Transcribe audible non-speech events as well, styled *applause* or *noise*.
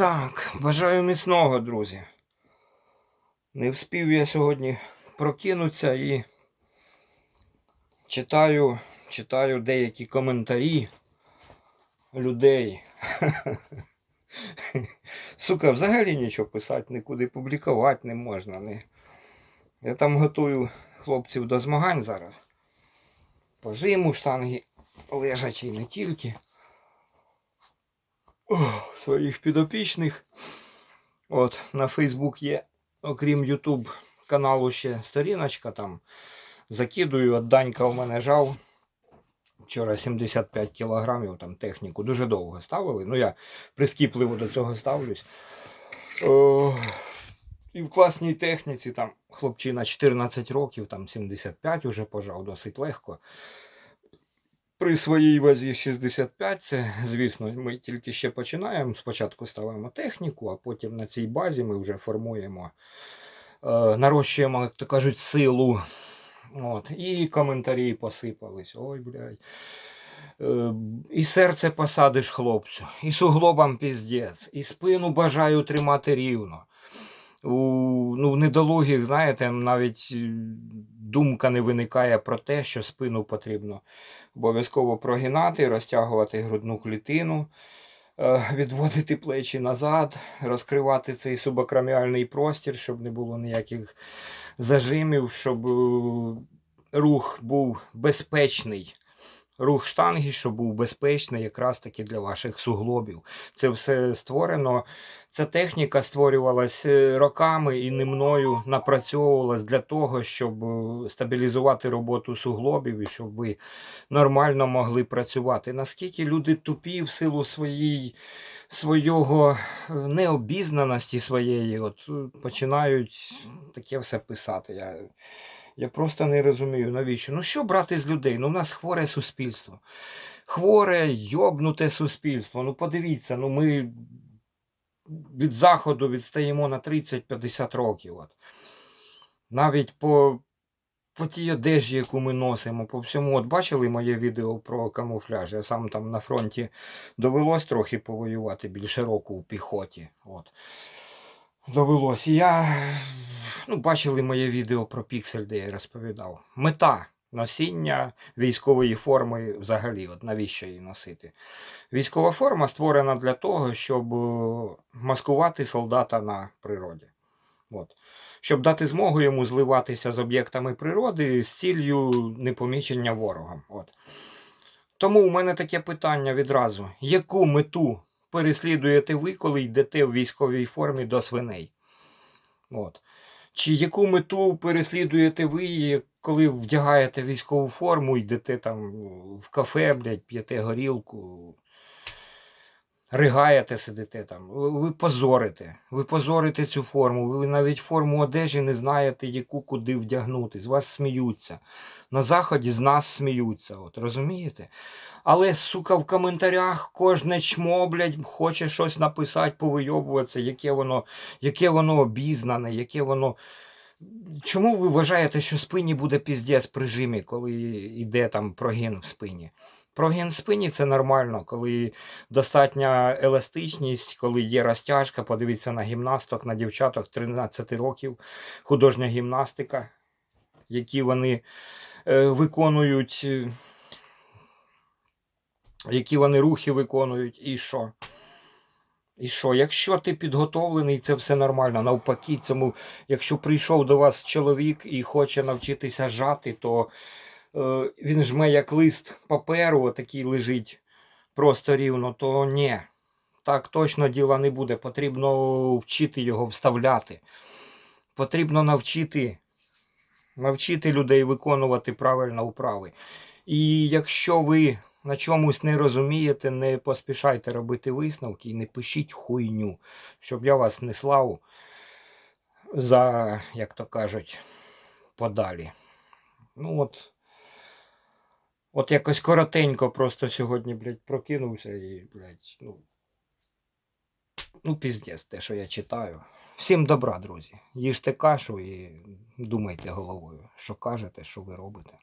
Так, бажаю міцного, друзі. Не вспів я сьогодні прокинутися і читаю, читаю деякі коментарі людей. *laughs* Сука, взагалі нічого писати, нікуди публікувати не можна. Не. Я там готую хлопців до змагань зараз. По штанги лежачі не тільки. Своїх підопічних. От, на Фейсбук є, окрім Ютуб каналу ще сторіночка там. Закидую, от Данька у мене жав. Вчора 75 кілограмів там техніку. Дуже довго ставили. Ну я прискіпливо до цього ставлюсь. О, і в класній техніці там хлопчина 14 років, там 75 уже пожав, досить легко. При своїй вазі 65, це, звісно, ми тільки ще починаємо. Спочатку ставимо техніку, а потім на цій базі ми вже формуємо, е, нарощуємо, як то кажуть, силу. От. І коментарі посипались. Ой, блядь. Е, І серце посадиш хлопцю, і суглобам піздець, і спину бажаю тримати рівно. У ну, недолугих, знаєте, навіть е, думка не виникає про те, що спину потрібно обов'язково прогинати, розтягувати грудну клітину, е, відводити плечі назад, розкривати цей субакроміальний простір, щоб не було ніяких зажимів, щоб е, рух був безпечний. Рух штанги, щоб був безпечний якраз таки для ваших суглобів. Це все створено. Ця техніка створювалась е, роками і не мною напрацьовувалась для того, щоб е, стабілізувати роботу суглобів і щоб ви нормально могли працювати. Наскільки люди тупі в силу своїй, свого е, необізнаності своєї, от починають таке все писати. Я, я просто не розумію, навіщо. Ну що брати з людей? Ну, у нас хворе суспільство. Хворе, йобнуте суспільство. Ну подивіться, ну ми від заходу відстаємо на 30-50 років. От. Навіть по, по тій одежі, яку ми носимо, по всьому. От бачили моє відео про камуфляж. Я сам там на фронті довелось трохи повоювати більше року у піхоті. От. Довелось. Я ну, бачили моє відео про піксель, де я розповідав. Мета носіння військової форми взагалі, от навіщо її носити? Військова форма створена для того, щоб е, маскувати солдата на природі. От. Щоб дати змогу йому зливатися з об'єктами природи з ціллю непомічення ворогам. От. Тому у мене таке питання відразу: яку мету переслідуєте ви, коли йдете в військовій формі до свиней? От. Чи яку мету переслідуєте ви, коли вдягаєте військову форму, йдете там в кафе, блядь, п'єте горілку, ригаєте, сидите там. Ви, позорите. Ви позорите цю форму. Ви навіть форму одежі не знаєте, яку куди вдягнути. З вас сміються. На заході з нас сміються. От, розумієте? Але, сука, в коментарях кожне чмо, блядь, хоче щось написати, повийобуватися, яке воно, яке воно обізнане, яке воно. Чому ви вважаєте, що спині буде піздець при жимі, коли йде там прогін в спині? Прогін в спині це нормально, коли достатня еластичність, коли є розтяжка, подивіться на гімнасток, на дівчаток 13 років, художня гімнастика, які вони е, виконують, е, які вони рухи виконують, і що? І що, якщо ти підготовлений, це все нормально. Навпаки, цьому, якщо прийшов до вас чоловік і хоче навчитися жати, то е, він жме як лист паперу, отакий лежить просто рівно, то ні. Так точно діла не буде. Потрібно вчити його вставляти. Потрібно навчити, навчити людей виконувати правильно вправи. І якщо ви на чомусь не розумієте, не поспішайте робити висновки і не пишіть хуйню, щоб я вас не слав за, як то кажуть, подалі. Ну от, от якось коротенько просто сьогодні, блядь, прокинувся і, блядь, ну, ну піздець, те, що я читаю. Всім добра, друзі. Їжте кашу і думайте головою, що кажете, що ви робите.